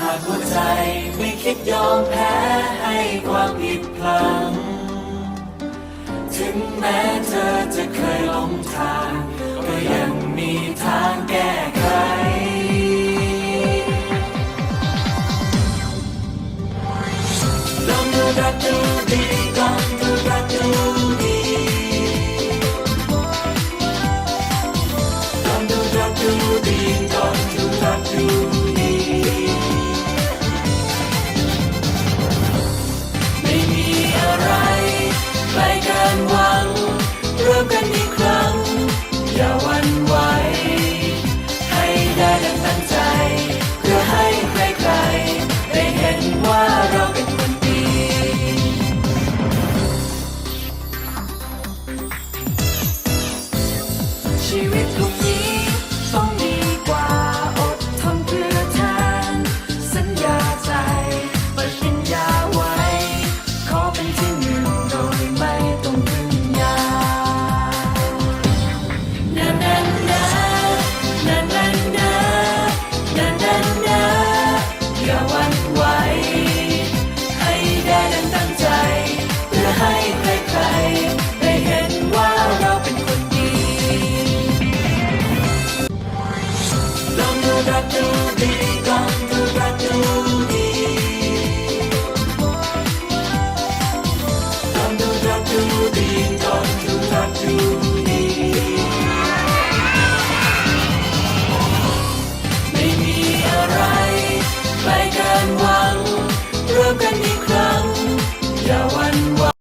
หากหัวใจไม่คิดยอมแพ้ให้ความผิดพลัง ถึงแม้เธอจะ กันอีกครั้ง อย่าวันไหว ให้ได้ดังตั้งใจ เพื่อให้ใครๆ ได้เห็นว่าเราเป็นคนดี ชีวิตของ Olha.